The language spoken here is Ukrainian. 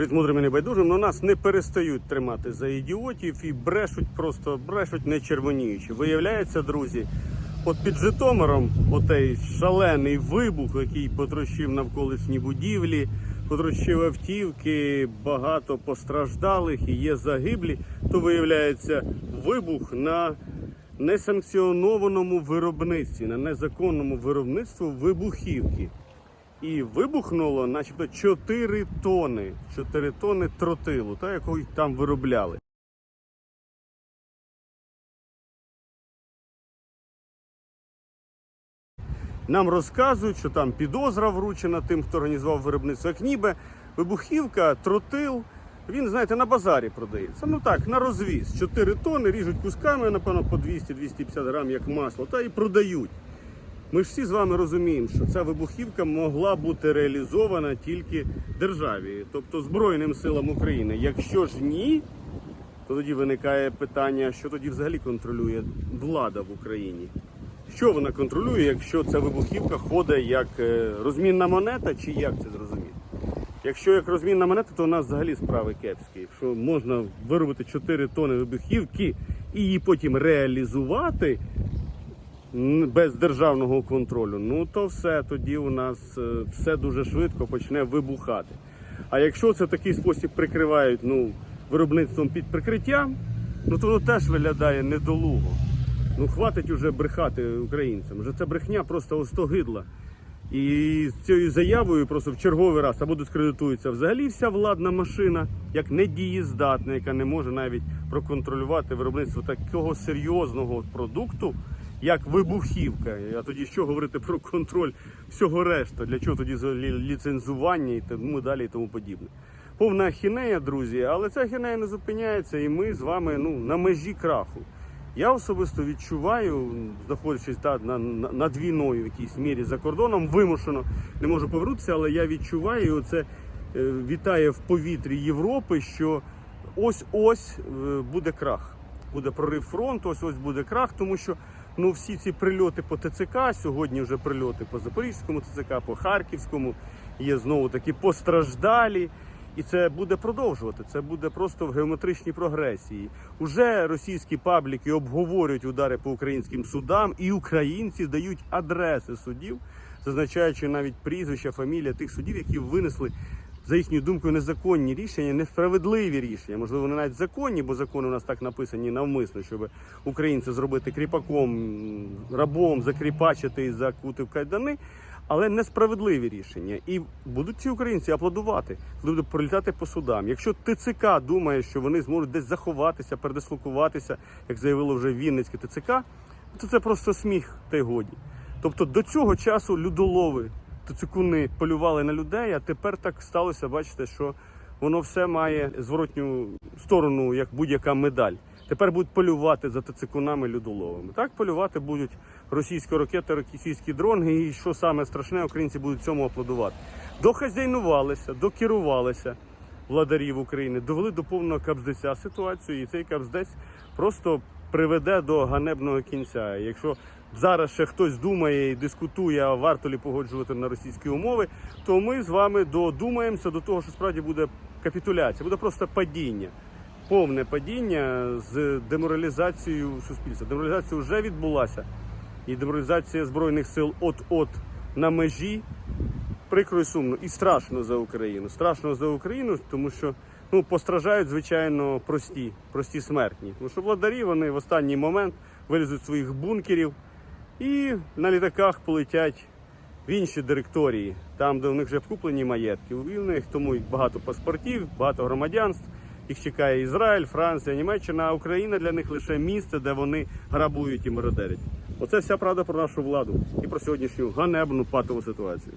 Від мудрими небайдужим, але нас не перестають тримати за ідіотів і брешуть, просто брешуть не червоніючи. Виявляється, друзі, от під Житомиром отей шалений вибух, який потрощив навколишні будівлі, потрощив автівки, багато постраждалих і є загиблі, то виявляється вибух на несанкціонованому виробництві, на незаконному виробництві вибухівки. І вибухнуло, начебто, 4 тони, 4 тони тротилу, та якого там виробляли. Нам розказують, що там підозра вручена тим, хто організував виробництво. Як ніби вибухівка, тротил, він, знаєте, на базарі продається. Ну так, на розвіз. 4 тони ріжуть кусками, напевно, по 200-250 грам, як масло, та і продають. Ми ж всі з вами розуміємо, що ця вибухівка могла бути реалізована тільки державі, тобто Збройним силам України. Якщо ж ні, то тоді виникає питання, що тоді взагалі контролює влада в Україні. Що вона контролює, якщо ця вибухівка ходить як е, розмінна монета, чи як це зрозуміти? Якщо як розмінна монета, то у нас взагалі справи кепські. Якщо можна виробити 4 тони вибухівки і її потім реалізувати, без державного контролю, ну то все тоді у нас е, все дуже швидко почне вибухати. А якщо це в такий спосіб прикривають ну, виробництвом під прикриттям, ну то воно теж виглядає недолуго. Ну хватить уже брехати українцям. Вже це брехня просто остогидла. І з цією заявою просто в черговий раз або дискредитується взагалі вся владна машина, як недієздатна, яка не може навіть проконтролювати виробництво такого серйозного продукту, як вибухівка. А тоді що говорити про контроль всього решта? Для чого тоді ліцензування і тому далі і тому подібне. Повна ахінея, друзі, але ця ахінея не зупиняється, і ми з вами ну, на межі краху. Я особисто відчуваю, знаходячись та, на, на, над війною в якійсь мірі за кордоном, вимушено не можу повернутися, але я відчуваю, і це е, вітає в повітрі Європи, що ось-ось е, буде крах. Буде прорив фронту, ось ось буде крах, тому що ну всі ці прильоти по ТЦК, сьогодні вже прильоти по Запорізькому ТЦК, по Харківському, є знову такі постраждалі. І це буде продовжувати. Це буде просто в геометричній прогресії. Уже російські пабліки обговорюють удари по українським судам, і українці дають адреси судів, зазначаючи навіть прізвища, фамілія тих судів, які винесли за їхньою думкою незаконні рішення, несправедливі рішення. Можливо, вони навіть законні, бо закони у нас так написані навмисно, щоб українця зробити кріпаком, рабом, закріпачити і закути в кайдани. Але несправедливі рішення. І будуть ці українці аплодувати, коли будуть пролітати по судам. Якщо ТЦК думає, що вони зможуть десь заховатися, передислокуватися, як заявило вже Вінницьке ТЦК, то це просто сміх та й годі. Тобто до цього часу людолови, ТЦКуни полювали на людей, а тепер так сталося, бачите, що воно все має зворотню сторону, як будь-яка медаль. Тепер будуть полювати за ТЦКунами людоловими. Так полювати будуть російські ракети, російські дрони, і що саме страшне, українці будуть цьому аплодувати. Дохазяйнувалися, докерувалися владарів України, довели до повного капздеця ситуацію, і цей капздець просто приведе до ганебного кінця. Якщо зараз ще хтось думає і дискутує, варто лі погоджувати на російські умови, то ми з вами додумаємося до того, що справді буде капітуляція, буде просто падіння повне падіння з деморалізацією суспільства. Деморалізація вже відбулася, і деморалізація збройних сил от-от на межі. Прикро і сумно і страшно за Україну. Страшно за Україну, тому що ну постраждають звичайно прості, прості смертні. Тому що владарі вони в останній момент вилізуть своїх бункерів і на літаках полетять в інші директорії, там, де у них вже вкуплені маєтки. І в них тому багато паспортів, багато громадянств. Їх чекає Ізраїль, Франція, Німеччина, а Україна для них лише місце, де вони грабують і мародерять. Оце вся правда про нашу владу і про сьогоднішню ганебну патову ситуацію.